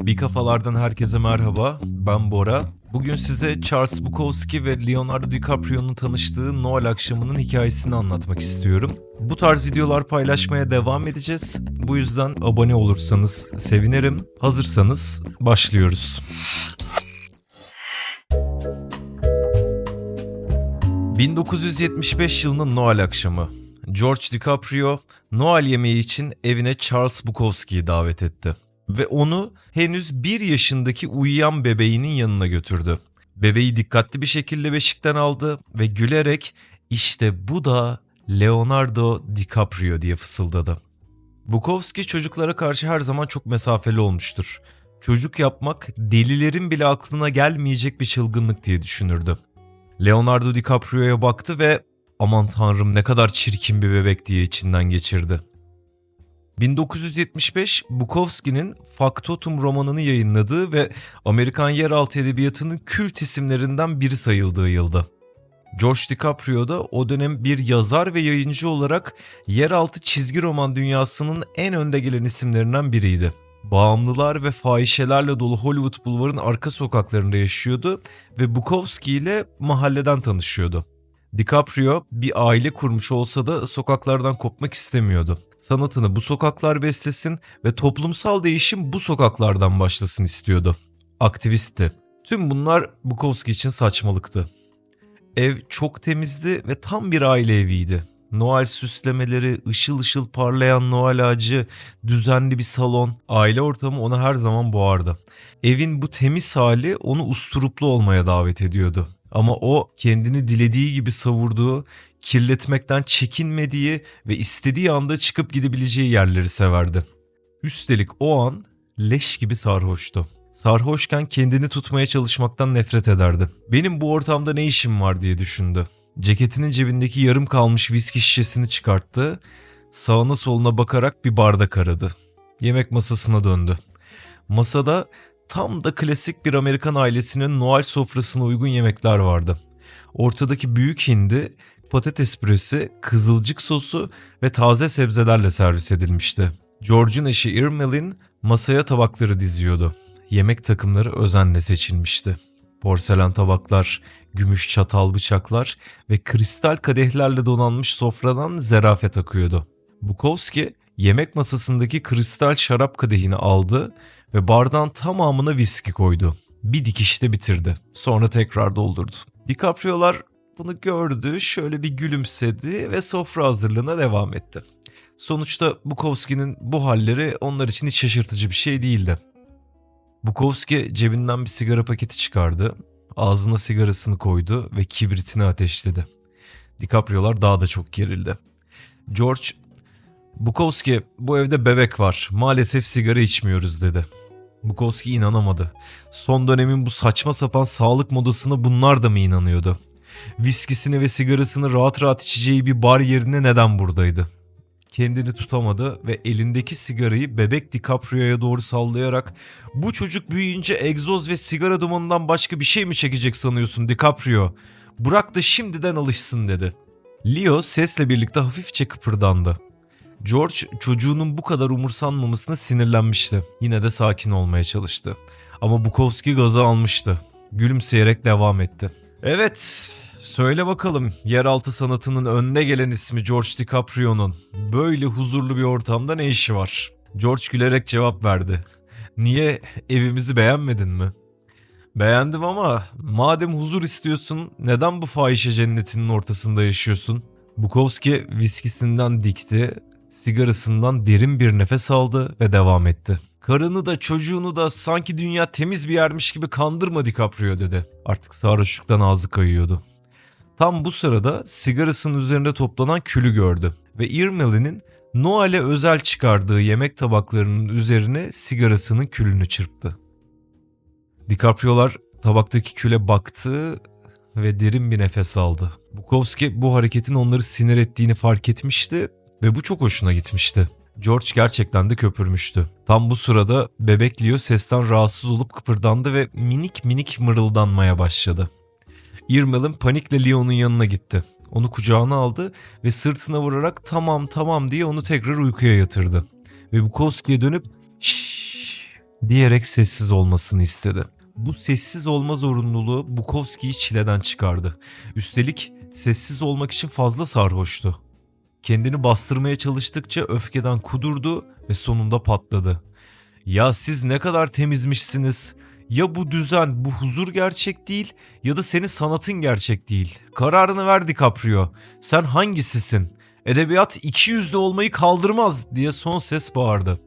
Bir kafalardan herkese merhaba. Ben Bora. Bugün size Charles Bukowski ve Leonardo DiCaprio'nun tanıştığı Noel akşamının hikayesini anlatmak istiyorum. Bu tarz videolar paylaşmaya devam edeceğiz. Bu yüzden abone olursanız sevinirim. Hazırsanız başlıyoruz. ...1975 yılının Noel akşamı. George DiCaprio, Noel yemeği için evine Charles Bukowski'yi davet etti ve onu henüz bir yaşındaki uyuyan bebeğinin yanına götürdü. Bebeği dikkatli bir şekilde beşikten aldı ve gülerek işte bu da Leonardo DiCaprio diye fısıldadı. Bukowski çocuklara karşı her zaman çok mesafeli olmuştur. Çocuk yapmak delilerin bile aklına gelmeyecek bir çılgınlık diye düşünürdü. Leonardo DiCaprio'ya baktı ve aman tanrım ne kadar çirkin bir bebek diye içinden geçirdi. 1975 Bukowski'nin Faktotum romanını yayınladığı ve Amerikan yeraltı edebiyatının kült isimlerinden biri sayıldığı yılda. George DiCaprio da o dönem bir yazar ve yayıncı olarak yeraltı çizgi roman dünyasının en önde gelen isimlerinden biriydi. Bağımlılar ve fahişelerle dolu Hollywood bulvarın arka sokaklarında yaşıyordu ve Bukowski ile mahalleden tanışıyordu. DiCaprio bir aile kurmuş olsa da sokaklardan kopmak istemiyordu. Sanatını bu sokaklar beslesin ve toplumsal değişim bu sokaklardan başlasın istiyordu. Aktivistti. Tüm bunlar Bukowski için saçmalıktı. Ev çok temizdi ve tam bir aile eviydi. Noel süslemeleri, ışıl ışıl parlayan Noel ağacı, düzenli bir salon, aile ortamı onu her zaman boğardı. Evin bu temiz hali onu usturuplu olmaya davet ediyordu. Ama o kendini dilediği gibi savurduğu, kirletmekten çekinmediği ve istediği anda çıkıp gidebileceği yerleri severdi. Üstelik o an leş gibi sarhoştu. Sarhoşken kendini tutmaya çalışmaktan nefret ederdi. Benim bu ortamda ne işim var diye düşündü. Ceketinin cebindeki yarım kalmış viski şişesini çıkarttı. Sağına soluna bakarak bir bardak aradı. Yemek masasına döndü. Masada tam da klasik bir Amerikan ailesinin Noel sofrasına uygun yemekler vardı. Ortadaki büyük hindi, patates püresi, kızılcık sosu ve taze sebzelerle servis edilmişti. George'un eşi Irmelin masaya tabakları diziyordu. Yemek takımları özenle seçilmişti. Porselen tabaklar, gümüş çatal bıçaklar ve kristal kadehlerle donanmış sofradan zerafet akıyordu. Bukowski yemek masasındaki kristal şarap kadehini aldı ve bardağın tamamına viski koydu. Bir dikişte bitirdi. Sonra tekrar doldurdu. DiCaprio'lar bunu gördü, şöyle bir gülümsedi ve sofra hazırlığına devam etti. Sonuçta Bukowski'nin bu halleri onlar için hiç şaşırtıcı bir şey değildi. Bukowski cebinden bir sigara paketi çıkardı, ağzına sigarasını koydu ve kibritini ateşledi. DiCaprio'lar daha da çok gerildi. George, Bukowski bu evde bebek var, maalesef sigara içmiyoruz dedi. Bukowski inanamadı. Son dönemin bu saçma sapan sağlık modasına bunlar da mı inanıyordu? Viskisini ve sigarasını rahat rahat içeceği bir bar yerine neden buradaydı? Kendini tutamadı ve elindeki sigarayı bebek DiCaprio'ya doğru sallayarak ''Bu çocuk büyüyünce egzoz ve sigara dumanından başka bir şey mi çekecek sanıyorsun DiCaprio? Bırak da şimdiden alışsın.'' dedi. Leo sesle birlikte hafifçe kıpırdandı. George çocuğunun bu kadar umursanmamasına sinirlenmişti. Yine de sakin olmaya çalıştı. Ama Bukowski gazı almıştı. Gülümseyerek devam etti. Evet, söyle bakalım yeraltı sanatının önde gelen ismi George DiCaprio'nun böyle huzurlu bir ortamda ne işi var? George gülerek cevap verdi. Niye evimizi beğenmedin mi? Beğendim ama madem huzur istiyorsun neden bu fahişe cennetinin ortasında yaşıyorsun? Bukowski viskisinden dikti Sigarasından derin bir nefes aldı ve devam etti. Karını da çocuğunu da sanki dünya temiz bir yermiş gibi kandırma DiCaprio dedi. Artık sarhoşluktan ağzı kayıyordu. Tam bu sırada sigarasının üzerinde toplanan külü gördü ve Irmel'in Noel'e özel çıkardığı yemek tabaklarının üzerine sigarasının külünü çırptı. DiCaprio'lar tabaktaki küle baktı ve derin bir nefes aldı. Bukowski bu hareketin onları sinir ettiğini fark etmişti ve bu çok hoşuna gitmişti. George gerçekten de köpürmüştü. Tam bu sırada bebek Leo sesten rahatsız olup kıpırdandı ve minik minik mırıldanmaya başladı. Irmel'in panikle Leo'nun yanına gitti. Onu kucağına aldı ve sırtına vurarak tamam tamam diye onu tekrar uykuya yatırdı. Ve Bukowski'ye dönüp şşş diyerek sessiz olmasını istedi. Bu sessiz olma zorunluluğu Bukowski'yi çileden çıkardı. Üstelik sessiz olmak için fazla sarhoştu. Kendini bastırmaya çalıştıkça öfkeden kudurdu ve sonunda patladı. Ya siz ne kadar temizmişsiniz. Ya bu düzen, bu huzur gerçek değil ya da senin sanatın gerçek değil. Kararını ver DiCaprio. Sen hangisisin? Edebiyat iki yüzlü olmayı kaldırmaz diye son ses bağırdı.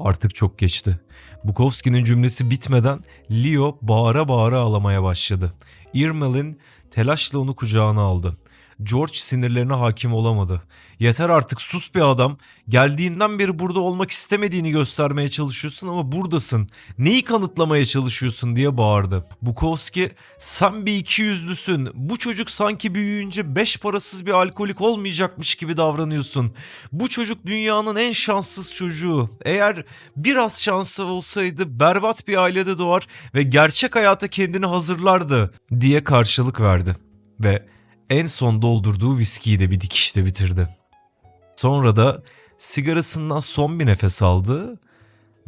Artık çok geçti. Bukowski'nin cümlesi bitmeden Leo bağıra bağıra ağlamaya başladı. Irmel'in telaşla onu kucağına aldı. George sinirlerine hakim olamadı. Yeter artık sus bir adam. Geldiğinden beri burada olmak istemediğini göstermeye çalışıyorsun ama buradasın. Neyi kanıtlamaya çalışıyorsun diye bağırdı. Bukowski sen bir iki yüzlüsün. Bu çocuk sanki büyüyünce beş parasız bir alkolik olmayacakmış gibi davranıyorsun. Bu çocuk dünyanın en şanssız çocuğu. Eğer biraz şansı olsaydı berbat bir ailede doğar ve gerçek hayata kendini hazırlardı diye karşılık verdi. Ve en son doldurduğu viskiyi de bir dikişte bitirdi. Sonra da sigarasından son bir nefes aldı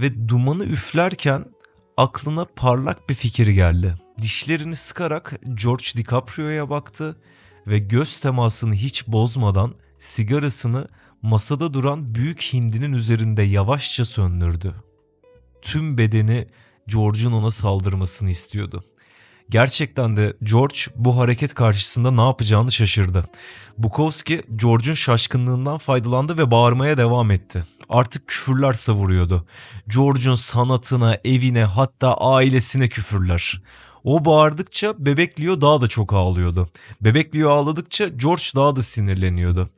ve dumanı üflerken aklına parlak bir fikir geldi. Dişlerini sıkarak George DiCaprio'ya baktı ve göz temasını hiç bozmadan sigarasını masada duran büyük hindinin üzerinde yavaşça söndürdü. Tüm bedeni George'un ona saldırmasını istiyordu. Gerçekten de George bu hareket karşısında ne yapacağını şaşırdı. Bukowski George'un şaşkınlığından faydalandı ve bağırmaya devam etti. Artık küfürler savuruyordu. George'un sanatına, evine hatta ailesine küfürler. O bağırdıkça bebek Leo daha da çok ağlıyordu. Bebek Leo ağladıkça George daha da sinirleniyordu.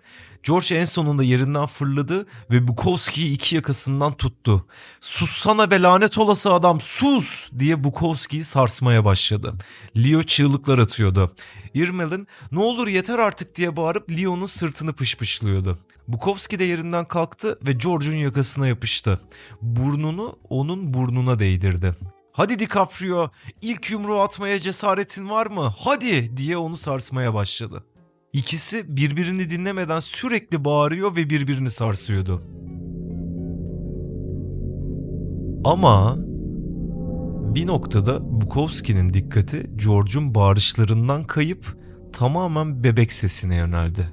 George en sonunda yerinden fırladı ve Bukowski'yi iki yakasından tuttu. Sussana be lanet olası adam sus diye Bukowski'yi sarsmaya başladı. Leo çığlıklar atıyordu. Irmel'in ne olur yeter artık diye bağırıp Leo'nun sırtını pışpışlıyordu. Bukowski de yerinden kalktı ve George'un yakasına yapıştı. Burnunu onun burnuna değdirdi. Hadi DiCaprio ilk yumruğu atmaya cesaretin var mı? Hadi diye onu sarsmaya başladı. İkisi birbirini dinlemeden sürekli bağırıyor ve birbirini sarsıyordu. Ama bir noktada Bukowski'nin dikkati George'un bağırışlarından kayıp tamamen bebek sesine yöneldi.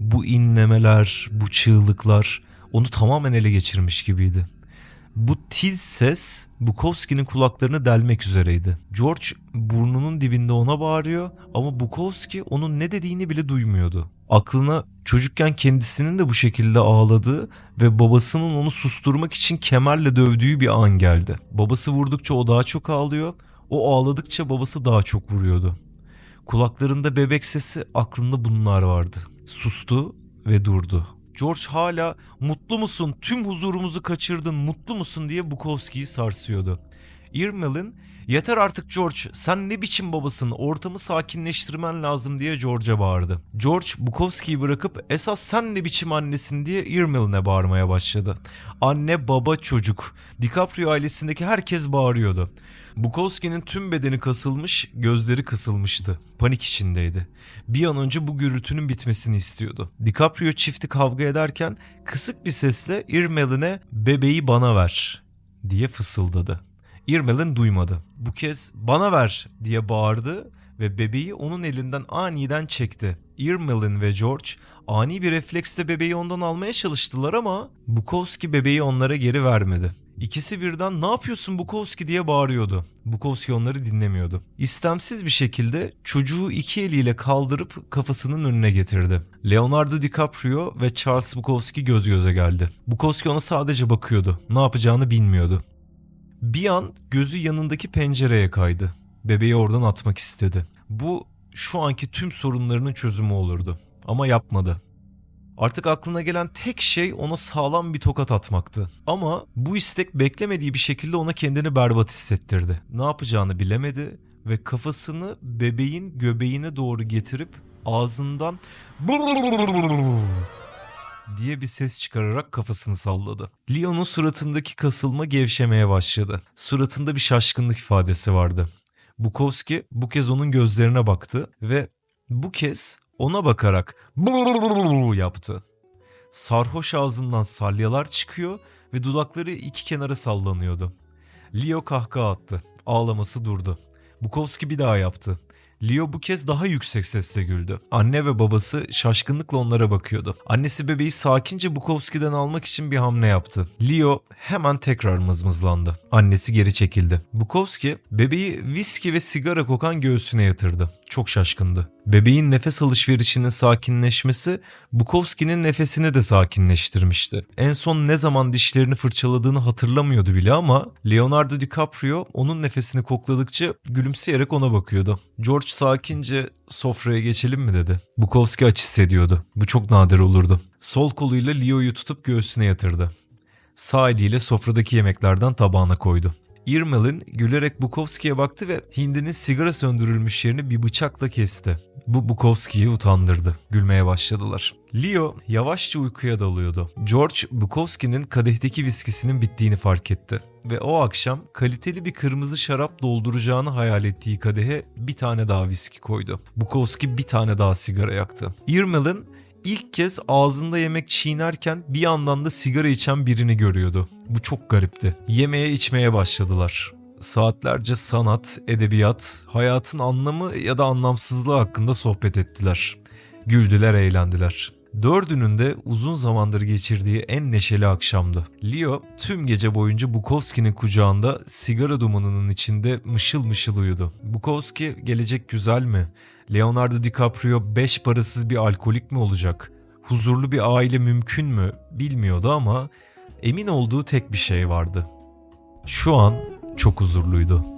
Bu inlemeler, bu çığlıklar onu tamamen ele geçirmiş gibiydi. Bu tiz ses Bukowski'nin kulaklarını delmek üzereydi. George burnunun dibinde ona bağırıyor ama Bukowski onun ne dediğini bile duymuyordu. Aklına çocukken kendisinin de bu şekilde ağladığı ve babasının onu susturmak için kemerle dövdüğü bir an geldi. Babası vurdukça o daha çok ağlıyor, o ağladıkça babası daha çok vuruyordu. Kulaklarında bebek sesi, aklında bunlar vardı. Sustu ve durdu. George hala mutlu musun? Tüm huzurumuzu kaçırdın. Mutlu musun? diye Bukowski'yi sarsıyordu. Irmel'in yeter artık George sen ne biçim babasın ortamı sakinleştirmen lazım diye George'a bağırdı. George Bukowski'yi bırakıp esas sen ne biçim annesin diye Irmel'ine bağırmaya başladı. Anne baba çocuk DiCaprio ailesindeki herkes bağırıyordu. Bukowski'nin tüm bedeni kasılmış, gözleri kısılmıştı. Panik içindeydi. Bir an önce bu gürültünün bitmesini istiyordu. DiCaprio çifti kavga ederken kısık bir sesle Irmel'ine bebeği bana ver diye fısıldadı. Irmel'in duymadı. Bu kez bana ver diye bağırdı ve bebeği onun elinden aniden çekti. Irmel'in ve George ani bir refleksle bebeği ondan almaya çalıştılar ama Bukowski bebeği onlara geri vermedi. İkisi birden ne yapıyorsun Bukowski diye bağırıyordu. Bukowski onları dinlemiyordu. İstemsiz bir şekilde çocuğu iki eliyle kaldırıp kafasının önüne getirdi. Leonardo DiCaprio ve Charles Bukowski göz göze geldi. Bukowski ona sadece bakıyordu. Ne yapacağını bilmiyordu. Bir an gözü yanındaki pencereye kaydı. Bebeği oradan atmak istedi. Bu şu anki tüm sorunlarının çözümü olurdu. Ama yapmadı. Artık aklına gelen tek şey ona sağlam bir tokat atmaktı. Ama bu istek beklemediği bir şekilde ona kendini berbat hissettirdi. Ne yapacağını bilemedi ve kafasını bebeğin göbeğine doğru getirip ağzından diye bir ses çıkararak kafasını salladı. Leon'un suratındaki kasılma gevşemeye başladı. Suratında bir şaşkınlık ifadesi vardı. Bukowski bu kez onun gözlerine baktı ve bu kez ona bakarak yaptı. Sarhoş ağzından salyalar çıkıyor ve dudakları iki kenara sallanıyordu. Leo kahkaha attı. Ağlaması durdu. Bukowski bir daha yaptı. Leo bu kez daha yüksek sesle güldü. Anne ve babası şaşkınlıkla onlara bakıyordu. Annesi bebeği sakince Bukowski'den almak için bir hamle yaptı. Leo hemen tekrar mızmızlandı. Annesi geri çekildi. Bukowski bebeği viski ve sigara kokan göğsüne yatırdı. Çok şaşkındı. Bebeğin nefes alışverişinin sakinleşmesi Bukowski'nin nefesini de sakinleştirmişti. En son ne zaman dişlerini fırçaladığını hatırlamıyordu bile ama Leonardo DiCaprio onun nefesini kokladıkça gülümseyerek ona bakıyordu. George sakince sofraya geçelim mi dedi. Bukowski aç hissediyordu. Bu çok nadir olurdu. Sol koluyla Leo'yu tutup göğsüne yatırdı. Sağ eliyle sofradaki yemeklerden tabağına koydu. Irmel'in gülerek Bukowski'ye baktı ve hindinin sigara söndürülmüş yerini bir bıçakla kesti. Bu Bukowski'yi utandırdı. Gülmeye başladılar. Leo yavaşça uykuya dalıyordu. George, Bukowski'nin kadehteki viskisinin bittiğini fark etti. Ve o akşam kaliteli bir kırmızı şarap dolduracağını hayal ettiği kadehe bir tane daha viski koydu. Bukowski bir tane daha sigara yaktı. Irmel'in ilk kez ağzında yemek çiğnerken bir yandan da sigara içen birini görüyordu. Bu çok garipti. Yemeye içmeye başladılar. Saatlerce sanat, edebiyat, hayatın anlamı ya da anlamsızlığı hakkında sohbet ettiler. Güldüler, eğlendiler. Dördünün de uzun zamandır geçirdiği en neşeli akşamdı. Leo tüm gece boyunca Bukowski'nin kucağında sigara dumanının içinde mışıl mışıl uyudu. Bukowski gelecek güzel mi? Leonardo DiCaprio beş parasız bir alkolik mi olacak? Huzurlu bir aile mümkün mü? Bilmiyordu ama emin olduğu tek bir şey vardı. Şu an çok huzurluydu.